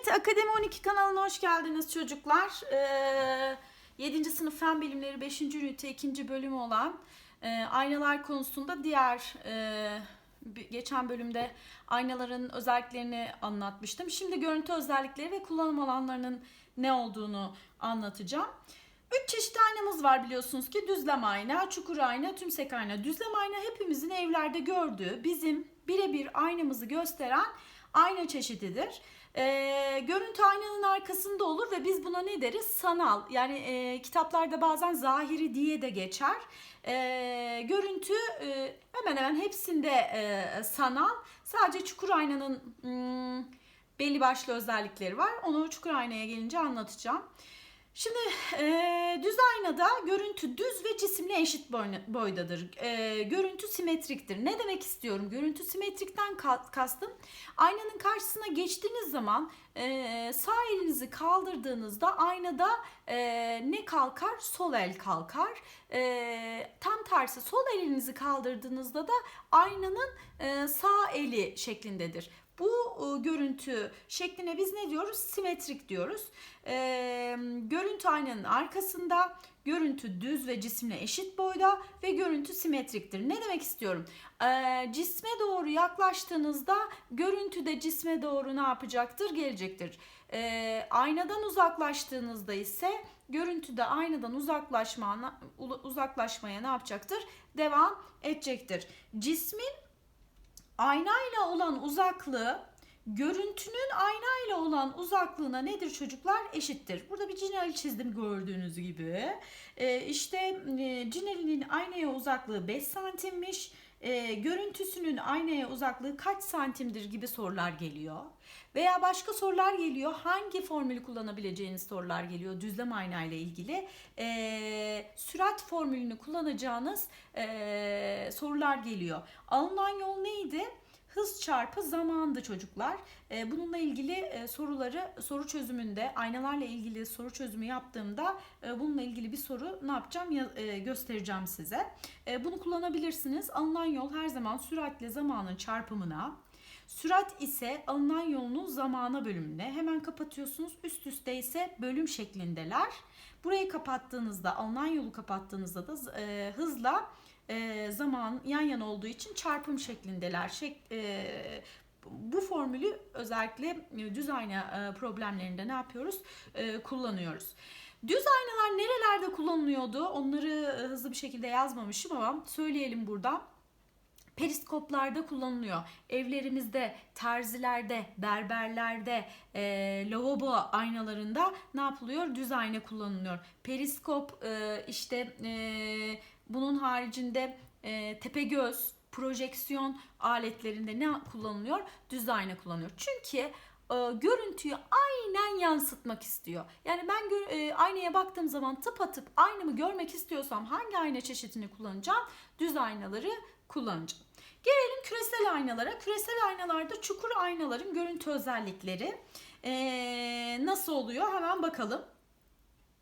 Evet, Akademi 12 kanalına hoş geldiniz çocuklar. Ee, 7. sınıf Fen Bilimleri 5. ünite 2. bölümü olan e, aynalar konusunda diğer e, geçen bölümde aynaların özelliklerini anlatmıştım. Şimdi görüntü özellikleri ve kullanım alanlarının ne olduğunu anlatacağım. Üç çeşit aynamız var biliyorsunuz ki düzlem ayna, çukur ayna, tümsek ayna. Düzlem ayna hepimizin evlerde gördüğü bizim birebir aynamızı gösteren ayna çeşididir. Ee, görüntü aynanın arkasında olur ve biz buna ne deriz? Sanal. Yani e, kitaplarda bazen zahiri diye de geçer. Ee, görüntü e, hemen hemen hepsinde e, sanal. Sadece çukur aynanın hmm, belli başlı özellikleri var. Onu çukur aynaya gelince anlatacağım. Şimdi e, düz aynada görüntü düz ve cisimle eşit boydadır. E, görüntü simetriktir. Ne demek istiyorum? Görüntü simetrikten ka- kastım aynanın karşısına geçtiğiniz zaman e, sağ elinizi kaldırdığınızda aynada e, ne kalkar? Sol el kalkar. E, tam tersi sol elinizi kaldırdığınızda da aynanın e, sağ eli şeklindedir. Bu e, görüntü şekline biz ne diyoruz? Simetrik diyoruz. E, görüntü aynanın arkasında, görüntü düz ve cisimle eşit boyda ve görüntü simetriktir. Ne demek istiyorum? E, cisme doğru yaklaştığınızda görüntü de cisme doğru ne yapacaktır? Gelecektir. Aynadan uzaklaştığınızda ise görüntü de aynadan uzaklaşma, uzaklaşmaya ne yapacaktır? Devam edecektir. Cismin aynayla olan uzaklığı görüntünün aynayla olan uzaklığına nedir çocuklar? Eşittir. Burada bir cinali çizdim gördüğünüz gibi. Ee, işte e, cinalinin aynaya uzaklığı 5 santimmiş. E, görüntüsünün aynaya uzaklığı kaç santimdir gibi sorular geliyor. Veya başka sorular geliyor. Hangi formülü kullanabileceğiniz sorular geliyor düzlem aynayla ilgili. E, sürat formülünü kullanacağınız e, sorular geliyor. Alınan yol neydi? Hız çarpı zamandı çocuklar. Ee, Bununla ilgili e, soruları soru çözümünde aynalarla ilgili soru çözümü yaptığımda e, bununla ilgili bir soru ne yapacağım Ya- e, göstereceğim size. Bunu kullanabilirsiniz. Alınan yol her zaman süratle zamanın çarpımına. Sürat ise alınan yolunun zamana bölümüne. Hemen kapatıyorsunuz. Üst üste ise bölüm şeklindeler. Burayı kapattığınızda, alınan yolu kapattığınızda da e, hızla e, zaman yan yana olduğu için çarpım şeklindeler. Şek, e, bu formülü özellikle düz ayna e, problemlerinde ne yapıyoruz? E, kullanıyoruz. Düz aynalar nerelerde kullanılıyordu? Onları e, hızlı bir şekilde yazmamışım ama söyleyelim burada periskoplarda kullanılıyor. Evlerimizde, terzilerde, berberlerde, e, lavabo aynalarında ne yapılıyor? Düz ayna kullanılıyor. Periskop e, işte e, bunun haricinde e, tepegöz, projeksiyon aletlerinde ne kullanılıyor? Düz ayna kullanılıyor. Çünkü e, görüntüyü aynen yansıtmak istiyor. Yani ben gö- e, aynaya baktığım zaman tıpatıp aynamı görmek istiyorsam hangi ayna çeşidini kullanacağım? Düz aynaları kullanacağım. Gelelim küresel aynalara. Küresel aynalarda çukur aynaların görüntü özellikleri ee, nasıl oluyor? Hemen bakalım.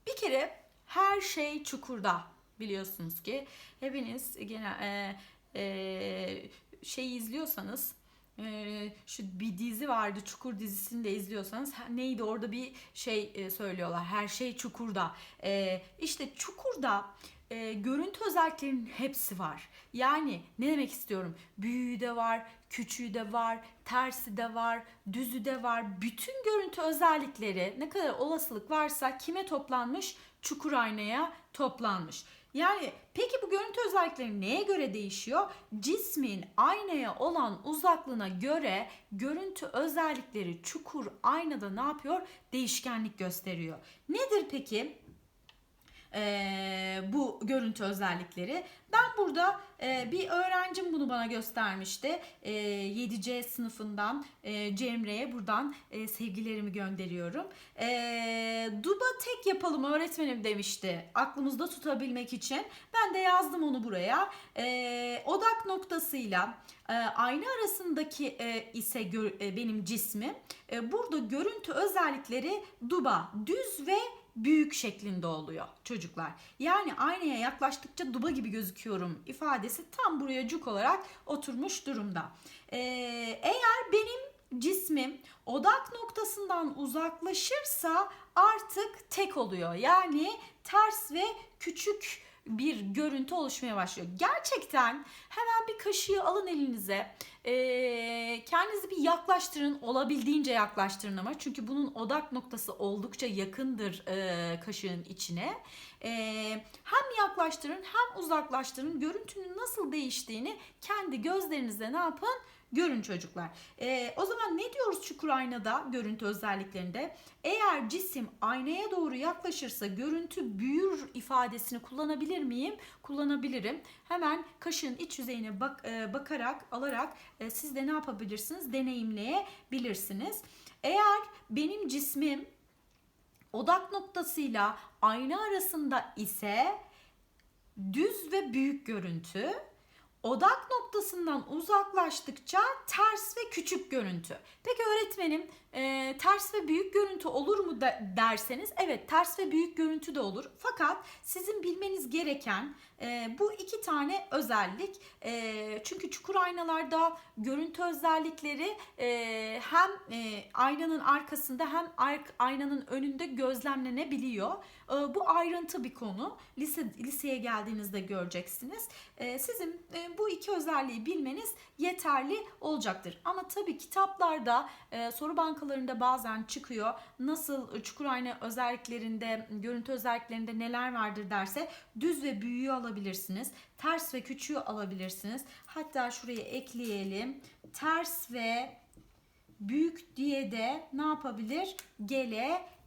Bir kere her şey çukurda biliyorsunuz ki. Hepiniz gene e, e, şey izliyorsanız e, şu bir dizi vardı Çukur dizisini de izliyorsanız neydi orada bir şey e, söylüyorlar her şey çukurda. E, işte çukurda e, görüntü özelliklerinin hepsi var. Yani ne demek istiyorum? Büyüğü de var küçüğü de var tersi de var düzü de var. Bütün görüntü özellikleri ne kadar olasılık varsa kime toplanmış çukur aynaya toplanmış yani peki bu görüntü özellikleri neye göre değişiyor? Cismin aynaya olan uzaklığına göre görüntü özellikleri çukur aynada ne yapıyor? Değişkenlik gösteriyor. Nedir peki? Ee, bu görüntü özellikleri. Ben burada e, bir öğrencim bunu bana göstermişti. E, 7C sınıfından e, Cemre'ye buradan e, sevgilerimi gönderiyorum. E, duba tek yapalım öğretmenim demişti aklımızda tutabilmek için. Ben de yazdım onu buraya. E, odak noktasıyla e, ayna arasındaki e, ise gör- e, benim cismim. E, burada görüntü özellikleri duba düz ve büyük şeklinde oluyor çocuklar. Yani aynaya yaklaştıkça duba gibi gözüküyorum ifadesi tam buraya cuk olarak oturmuş durumda. Ee, eğer benim cismim odak noktasından uzaklaşırsa artık tek oluyor. Yani ters ve küçük bir görüntü oluşmaya başlıyor. Gerçekten hemen bir kaşığı alın elinize. Ee, kendinizi bir yaklaştırın. Olabildiğince yaklaştırın ama. Çünkü bunun odak noktası oldukça yakındır e, kaşığın içine. Ee, hem yaklaştırın hem uzaklaştırın. Görüntünün nasıl değiştiğini kendi gözlerinizle ne yapın? Görün çocuklar. Ee, o zaman ne diyoruz çukur aynada görüntü özelliklerinde? Eğer cisim aynaya doğru yaklaşırsa görüntü büyür ifadesini kullanabilir miyim? Kullanabilirim. Hemen kaşığın iç yüzeyine bak, e, bakarak, alarak e, siz de ne yapabilirsiniz? Deneyimleyebilirsiniz. Eğer benim cismim odak noktasıyla ayna arasında ise düz ve büyük görüntü, odak noktasından uzaklaştıkça ters ve küçük görüntü. Peki öğretmenim e, ters ve büyük görüntü olur mu da, derseniz evet ters ve büyük görüntü de olur. Fakat sizin bilmeniz gereken e, bu iki tane özellik. E, çünkü çukur aynalarda görüntü özellikleri e, hem e, aynanın arkasında hem aynanın önünde gözlemlenebiliyor. E, bu ayrıntı bir konu. Lise liseye geldiğinizde göreceksiniz. E, sizin e, bu iki özelliği bilmeniz yeterli olacaktır. Ama tabii kitaplarda e, soru bankalarında bazen çıkıyor. Nasıl çukur ayna özelliklerinde, görüntü özelliklerinde neler vardır derse düz ve büyüğü alabilirsiniz. Ters ve küçüğü alabilirsiniz. Hatta şuraya ekleyelim. Ters ve büyük diye de ne yapabilir?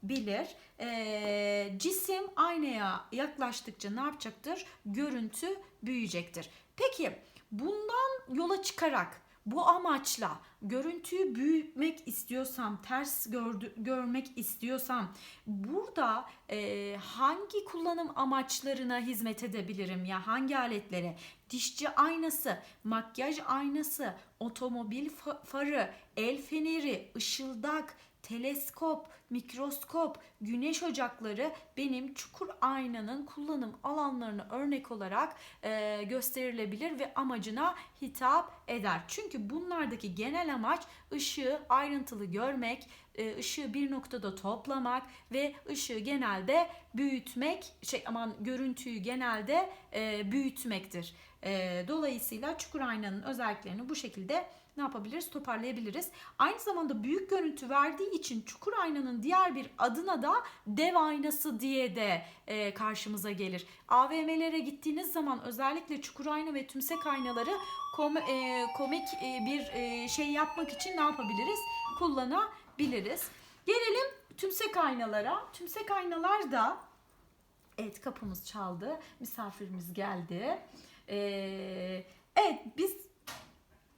Gelebilir. Ee, cisim aynaya yaklaştıkça ne yapacaktır? Görüntü büyüyecektir. Peki bundan yola çıkarak bu amaçla görüntüyü büyütmek istiyorsam, ters gördü, görmek istiyorsam burada e, hangi kullanım amaçlarına hizmet edebilirim ya hangi aletlere? Dişçi aynası, makyaj aynası, otomobil farı, el feneri, ışıldak, teleskop, mikroskop, güneş ocakları benim çukur aynanın kullanım alanlarını örnek olarak e, gösterilebilir ve amacına hitap eder. Çünkü bunlardaki genel amaç ışığı ayrıntılı görmek, e, ışığı bir noktada toplamak ve ışığı genelde büyütmek, şey aman görüntüyü genelde e, büyütmektir. E, dolayısıyla çukur aynanın özelliklerini bu şekilde ne yapabiliriz? Toparlayabiliriz. Aynı zamanda büyük görüntü verdiği için çukur aynanın diğer bir adına da dev aynası diye de e, karşımıza gelir. AVM'lere gittiğiniz zaman özellikle çukur ayna ve tümsek aynaları kom, e, komik e, bir e, şey yapmak için ne yapabiliriz? Kullanabiliriz. Gelelim tümsek aynalara. Tümsek aynalar da Evet kapımız çaldı. Misafirimiz geldi. Ee, evet biz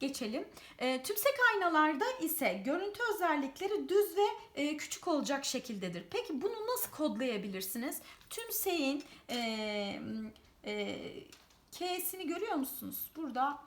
geçelim. E, tümsek aynalarda ise görüntü özellikleri düz ve e, küçük olacak şekildedir. Peki bunu nasıl kodlayabilirsiniz? Tümseğin e, e, K'sini görüyor musunuz? Burada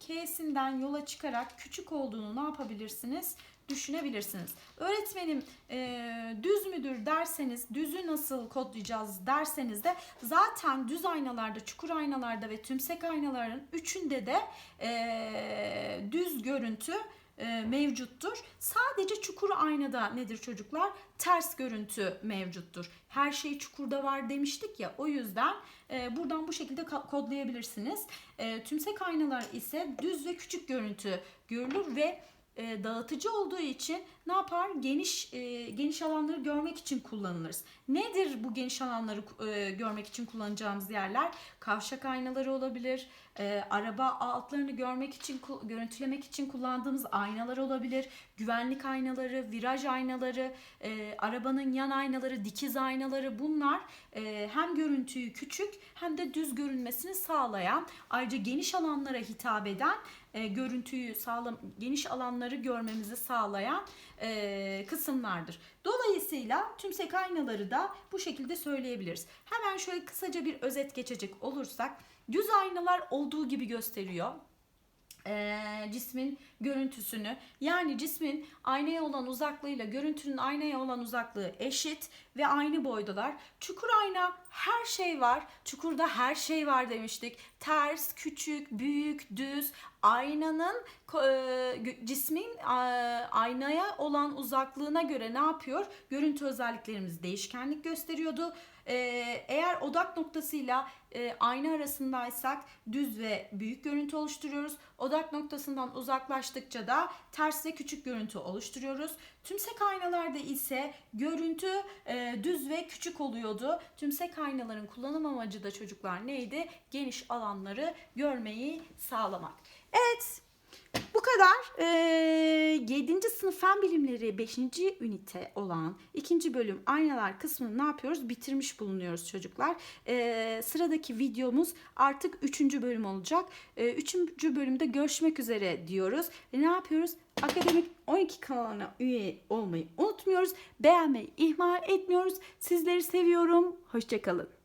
K'sinden yola çıkarak küçük olduğunu ne yapabilirsiniz? düşünebilirsiniz. Öğretmenim e, düz müdür derseniz düzü nasıl kodlayacağız derseniz de zaten düz aynalarda, çukur aynalarda ve tümsek aynaların üçünde de e, düz görüntü e, mevcuttur. Sadece çukur aynada nedir çocuklar? Ters görüntü mevcuttur. Her şey çukurda var demiştik ya o yüzden e, buradan bu şekilde kodlayabilirsiniz. E, tümsek aynalar ise düz ve küçük görüntü görülür ve e, dağıtıcı olduğu için ne yapar? Geniş e, geniş alanları görmek için kullanılırız. Nedir bu geniş alanları e, görmek için kullanacağımız yerler? Kavşak aynaları olabilir, e, araba altlarını görmek için görüntülemek için kullandığımız aynalar olabilir, güvenlik aynaları, viraj aynaları, e, arabanın yan aynaları, dikiz aynaları bunlar e, hem görüntüyü küçük hem de düz görünmesini sağlayan ayrıca geniş alanlara hitap eden e, görüntüyü sağlam geniş alanları görmemizi sağlayan e, kısımlardır. Dolayısıyla tümsek aynaları da bu şekilde söyleyebiliriz. Hemen şöyle kısaca bir özet geçecek olursak düz aynalar olduğu gibi gösteriyor e, cismin görüntüsünü yani cismin aynaya olan uzaklığıyla görüntünün aynaya olan uzaklığı eşit ve aynı boydalar. Çukur ayna her şey var. Çukurda her şey var demiştik. ters, küçük, büyük, düz, aynanın e, cismin e, aynaya olan uzaklığına göre ne yapıyor? Görüntü özelliklerimiz değişkenlik gösteriyordu. E, eğer odak noktasıyla e, ayna arasındaysak düz ve büyük görüntü oluşturuyoruz. Odak noktasından uzaklaştıkça da ters ve küçük görüntü oluşturuyoruz. Tümsek aynalarda ise görüntü e, düz ve küçük oluyordu. Tümsek aynaların kullanım amacı da çocuklar neydi? Geniş alanları görmeyi sağlamak. Evet, kadar. Ee, 7. sınıf fen bilimleri 5. ünite olan 2. bölüm aynalar kısmını ne yapıyoruz? Bitirmiş bulunuyoruz çocuklar. Ee, sıradaki videomuz artık 3. bölüm olacak. 3. bölümde görüşmek üzere diyoruz. Ve ne yapıyoruz? Akademik 12 kanalına üye olmayı unutmuyoruz. Beğenmeyi ihmal etmiyoruz. Sizleri seviyorum. Hoşçakalın.